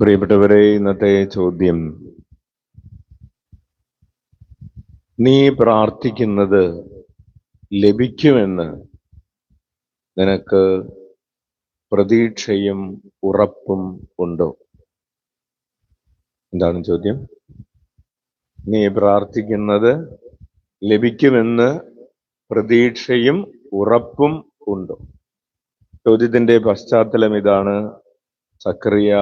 പ്രിയപ്പെട്ടവരെ ഇന്നത്തെ ചോദ്യം. നീ പ്രാർത്ഥിക്കുന്നത് ലഭിക്കുമെന്ന് നിനക്ക് പ്രതീക്ഷയും ഉറപ്പും ഉണ്ടോ? എന്താണ് ചോദ്യം? നീ പ്രാർത്ഥിക്കുന്നത് ലഭിക്കുമെന്ന് പ്രതീക്ഷയും ഉറപ്പും ഉണ്ടോ? ചോദ്യത്തിന്റെ പശ്ചാത്തലം ഇതാണ്. സക്രിയ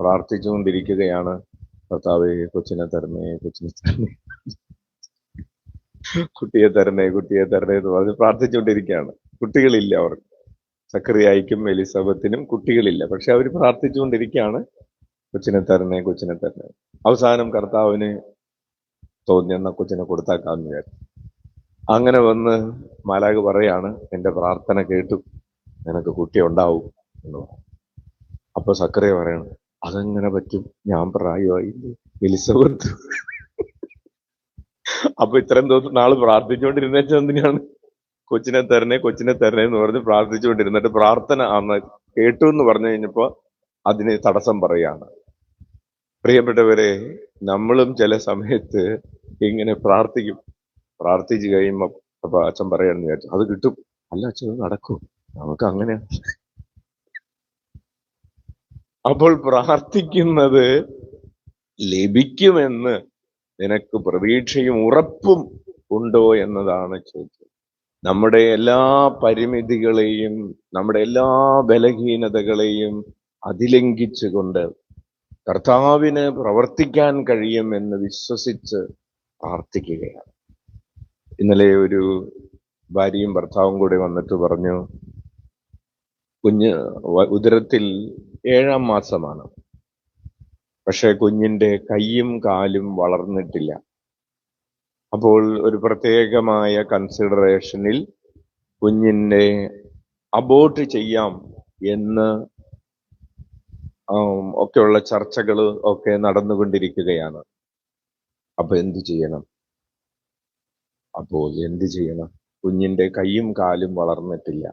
പ്രാർത്ഥിച്ചുകൊണ്ടിരിക്കുകയാണ്. ഭർത്താവെ കൊച്ചിനെ തരണേ കൊച്ചിനെ തരണേ. കുട്ടിയെ തരണേ കുട്ടിയെ തരണേ എന്ന് പറഞ്ഞ് പ്രാർത്ഥിച്ചുകൊണ്ടിരിക്കുകയാണ്. കുട്ടികളില്ല അവർക്ക്. സക്രിയായിക്കും എലിസബത്തിനും കുട്ടികളില്ല. പക്ഷെ അവർ പ്രാർത്ഥിച്ചുകൊണ്ടിരിക്കുകയാണ്. കൊച്ചിനെ തരണേ കൊച്ചിനെ തരണേ. അവസാനം കർത്താവിന് തോന്നിയെന്ന കൊച്ചിനെ കൊടുത്താക്കാന്ന് വിചാരിച്ചു അങ്ങനെ വന്ന് മാലാഗ് പറയാണ് എന്റെ പ്രാർത്ഥന കേട്ടു. നിനക്ക് കുട്ടി ഉണ്ടാവും എന്ന് പറഞ്ഞു. അപ്പൊ സക്രിയ പറയണം അതെങ്ങനെ പറ്റും. ഞാൻ പ്രായമായി. എലിസബത്ത് അപ്പൊ ഇത്രയും ദിവസം നാൾ പ്രാർത്ഥിച്ചുകൊണ്ടിരുന്ന ചന്ദ്രനാണ് കൊച്ചിനെ തരണേ കൊച്ചിനെ തരണേ എന്ന് പറഞ്ഞ് പ്രാർത്ഥിച്ചുകൊണ്ടിരുന്നിട്ട് പ്രാർത്ഥന അന്ന് കേട്ടു എന്ന് പറഞ്ഞു കഴിഞ്ഞപ്പോ അതിന് തടസ്സം പറയാണ് പ്രിയപ്പെട്ടവരെ നമ്മളും ചില സമയത്ത് ഇങ്ങനെ പ്രാർത്ഥിക്കും. പ്രാർത്ഥിച്ചു കഴിയുമ്പോ അപ്പൊ അച്ഛൻ പറയാണെന്ന് വിചാരിച്ചു അത് കിട്ടും. അല്ല അച്ഛൻ നടക്കും. നമുക്ക് അങ്ങനെ അപ്പോൾ പ്രാർത്ഥിക്കുന്നത് ലഭിക്കുമെന്ന് നിനക്ക് പ്രതീക്ഷയും ഉറപ്പും ഉണ്ടോ എന്നതാണ് ചോദ്യം. നമ്മുടെ എല്ലാ പരിമിതികളെയും നമ്മുടെ എല്ലാ ബലഹീനതകളെയും അതിലംഘിച്ചുകൊണ്ട് കർത്താവിന് പ്രവർത്തിക്കാൻ കഴിയുമെന്ന് വിശ്വസിച്ച് പ്രാർത്ഥിക്കുകയാണ്. ഇന്നലെ ഒരു ഭാര്യയും ഭർത്താവും കൂടെ വന്നിട്ട് പറഞ്ഞു കുഞ്ഞ് ഉദരത്തിൽ ഏഴാം മാസമാണ്. പക്ഷെ കുഞ്ഞിന്റെ കൈയും കാലും വളർന്നിട്ടില്ല. അപ്പോൾ ഒരു പ്രത്യേകമായ കൺസിഡറേഷനിൽ കുഞ്ഞിനെ അബോട്ട് ചെയ്യാം എന്ന് ഒക്കെയുള്ള ചർച്ചകൾ ഒക്കെ നടന്നുകൊണ്ടിരിക്കുകയാണ്. അപ്പൊ എന്ത് ചെയ്യണം? അപ്പോൾ എന്ത് ചെയ്യണം? കുഞ്ഞിന്റെ കൈയും കാലും വളർന്നിട്ടില്ല.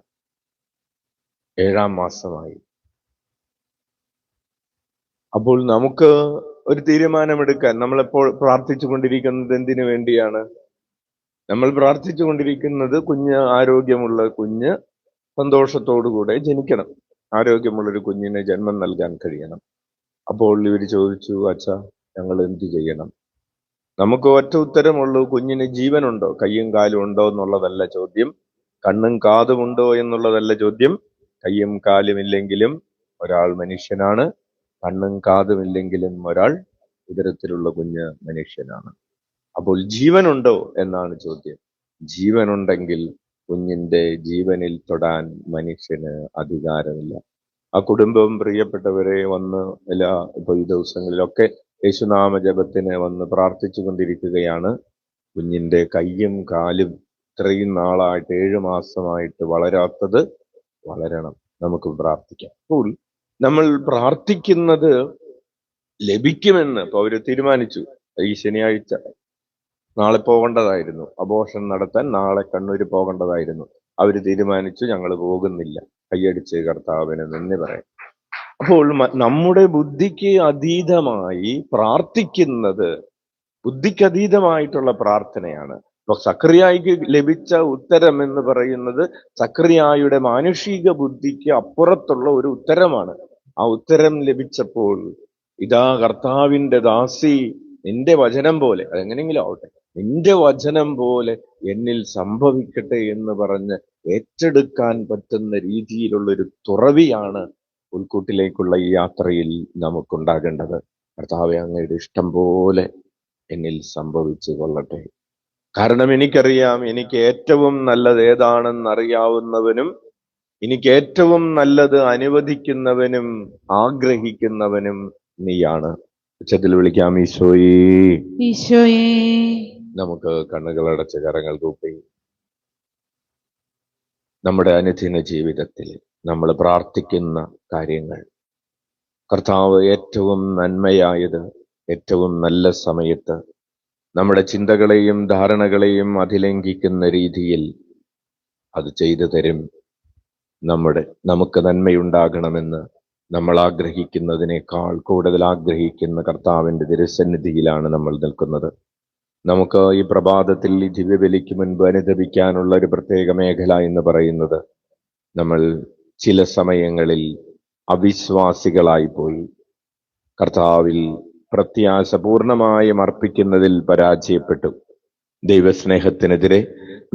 ഏഴാം മാസമായി. അപ്പോൾ നമുക്ക് ഒരു തീരുമാനമെടുക്കാൻ നമ്മളെപ്പോൾ പ്രാർത്ഥിച്ചു കൊണ്ടിരിക്കുന്നത് എന്തിനു വേണ്ടിയാണ്? നമ്മൾ പ്രാർത്ഥിച്ചു കൊണ്ടിരിക്കുന്നത് കുഞ്ഞ് ആരോഗ്യമുള്ള കുഞ്ഞ് സന്തോഷത്തോടുകൂടെ ജനിക്കണം. ആരോഗ്യമുള്ളൊരു കുഞ്ഞിനെ ജന്മം നൽകാൻ കഴിയണം. അപ്പോൾ ഇവർ ചോദിച്ചു അച്ഛ ഞങ്ങൾ എന്ത് ചെയ്യണം? നമുക്ക് ഒറ്റ ഉത്തരമുള്ളൂ. കുഞ്ഞിന് ജീവനുണ്ടോ? കയ്യും കാലും ഉണ്ടോ എന്നുള്ളതല്ല ചോദ്യം. കണ്ണും കാതും ഉണ്ടോ എന്നുള്ളതല്ല ചോദ്യം. കയ്യും കാലും ഇല്ലെങ്കിലും ഒരാൾ മനുഷ്യനാണ്. കണ്ണും കാതും ഇല്ലെങ്കിലും ഒരാൾ ഇത്തരത്തിലുള്ള കുഞ്ഞ് മനുഷ്യനാണ്. അപ്പോൾ ജീവനുണ്ടോ എന്നാണ് ചോദ്യം. ജീവനുണ്ടെങ്കിൽ കുഞ്ഞിന്റെ ജീവനിൽ തൊടാൻ മനുഷ്യന് അധികാരമില്ല. ആ കുടുംബം പ്രിയപ്പെട്ടവരെ വന്ന് എല്ലാ ഇപ്പോൾ ഈ ദിവസങ്ങളിലൊക്കെ യേശുനാമ ജപത്തിന് വന്ന് പ്രാർത്ഥിച്ചു കൊണ്ടിരിക്കുകയാണ് കുഞ്ഞിന്റെ കയ്യും കാലും ഇത്രയും നാളായിട്ട് ഏഴു മാസമായിട്ട് വളരാത്തത് വളരണം. നമുക്ക് പ്രാർത്ഥിക്കാം. അപ്പോൾ നമ്മൾ പ്രാർത്ഥിക്കുന്നത് ലഭിക്കുമെന്ന് ഇപ്പൊ അവർ തീരുമാനിച്ചു. ഈ ശനിയാഴ്ച നാളെ പോകേണ്ടതായിരുന്നു. അബോഷൻ നടത്താൻ നാളെ കണ്ണൂർ പോകേണ്ടതായിരുന്നു. അവർ തീരുമാനിച്ചു ഞങ്ങൾ പോകുന്നില്ല. കയ്യടിച്ച് കർത്താവിന് നന്ദി പറയാം. അപ്പോൾ നമ്മുടെ ബുദ്ധിക്ക് അതീതമായി പ്രാർത്ഥിക്കുന്നത് ബുദ്ധിക്ക് അതീതമായിട്ടുള്ള പ്രാർത്ഥനയാണ്. അപ്പൊ സക്രിയായിക്ക് ലഭിച്ച ഉത്തരം എന്ന് പറയുന്നത് സക്രിയായുടെ മാനുഷിക ബുദ്ധിക്ക് അപ്പുറത്തുള്ള ഒരു ഉത്തരമാണ്. ആ ഉത്തരം ലഭിച്ചപ്പോൾ ഇതാ കർത്താവിന്റെ ദാസി നിന്റെ വചനം പോലെ അതെങ്ങനെയെങ്കിലും ആവട്ടെ നിന്റെ വചനം പോലെ എന്നിൽ സംഭവിക്കട്ടെ എന്ന് പറഞ്ഞ് ഏറ്റെടുക്കാൻ പറ്റുന്ന രീതിയിലുള്ള ഒരു തുറവിയാണ് ഉൾക്കൂട്ടിലേക്കുള്ള ഈ യാത്രയിൽ നമുക്കുണ്ടാകേണ്ടത്. കർത്താവെ അങ്ങയുടെ ഇഷ്ടം പോലെ എന്നിൽ സംഭവിച്ചു കൊള്ളട്ടെ. കാരണം എനിക്കറിയാം എനിക്ക് ഏറ്റവും നല്ലത് ഏതാണെന്ന് അറിയാവുന്നവനും എനിക്ക് ഏറ്റവും നല്ലത് അനുവദിക്കുന്നവനും ആഗ്രഹിക്കുന്നവനും നീയാണ്. ഉച്ചത്തിൽ വിളിക്കാം ഈശോയേ. ഈശോയേ. നമുക്ക് കണ്ണുകളടച്ച് കരങ്ങൾ കൂപ്പി നമ്മുടെ അനുദിന ജീവിതത്തിൽ നമ്മൾ പ്രാർത്ഥിക്കുന്ന കാര്യങ്ങൾ. കർത്താവ് ഏറ്റവും നന്മയായത് ഏറ്റവും നല്ല സമയത്ത് നമ്മുടെ ചിന്തകളെയും ധാരണകളെയും അതിലംഘിക്കുന്ന രീതിയിൽ അത് ചെയ്തു തരും. നമ്മുടെ നമുക്ക് നന്മയുണ്ടാകണമെന്ന് നമ്മൾ ആഗ്രഹിക്കുന്നതിനേക്കാൾ കൂടുതൽ ആഗ്രഹിക്കുന്ന കർത്താവിന്റെ തിരുസന്നിധിയിലാണ് നമ്മൾ നിൽക്കുന്നത്. നമുക്ക് ഈ പ്രഭാതത്തിൽ ഈ ദിവ്യബലിക്ക് മുൻപ് അനുദപിക്കാനുള്ള ഒരു പ്രത്യേക മേഖല എന്ന് പറയുന്നത് നമ്മൾ ചില സമയങ്ങളിൽ അവിശ്വാസികളായി പോയി കർത്താവിൽ പ്രത്യാശ പൂർണമായും അർപ്പിക്കുന്നതിൽ പരാജയപ്പെട്ടു. ദൈവസ്നേഹത്തിനെതിരെ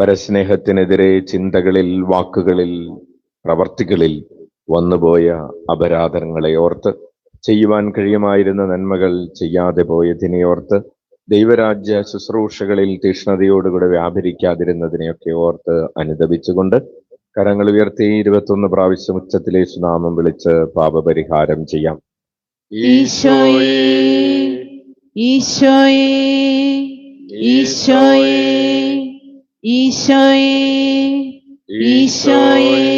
പരസ്നേഹത്തിനെതിരെ ചിന്തകളിൽ വാക്കുകളിൽ പ്രവർത്തികളിൽ വന്നുപോയ അപരാധങ്ങളെ ഓർത്ത് ചെയ്യുവാൻ കഴിയുമായിരുന്ന നന്മകൾ ചെയ്യാതെ പോയതിനെ ഓർത്ത് ദൈവരാജ്യ ശുശ്രൂഷകളിൽ തീഷ്ണതയോടുകൂടെ വ്യാപരിക്കാതിരുന്നതിനെയൊക്കെ ഓർത്ത് അനുദപിച്ചുകൊണ്ട് കരങ്ങൾ ഉയർത്തി ഇരുപത്തൊന്ന് പ്രാവശ്യം ഉച്ചത്തിലെ സുനാമം വിളിച്ച് പാപപരിഹാരം ചെയ്യാം. ഈശോയേ ഈശോയേ ഈശോയേ ഈശോയേ.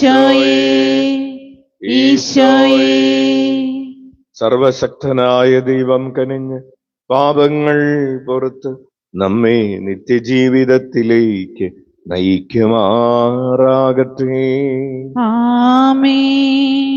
ഈശോയേ ഈശോയേ. സർവശക്തനായ ദൈവം കനിഞ്ഞ് പാപങ്ങൾ പുറത്ത് നമ്മെ നിത്യജീവിതത്തിലേക്ക് നയിക്കുമാറാകട്ടെ. ആമേൻ.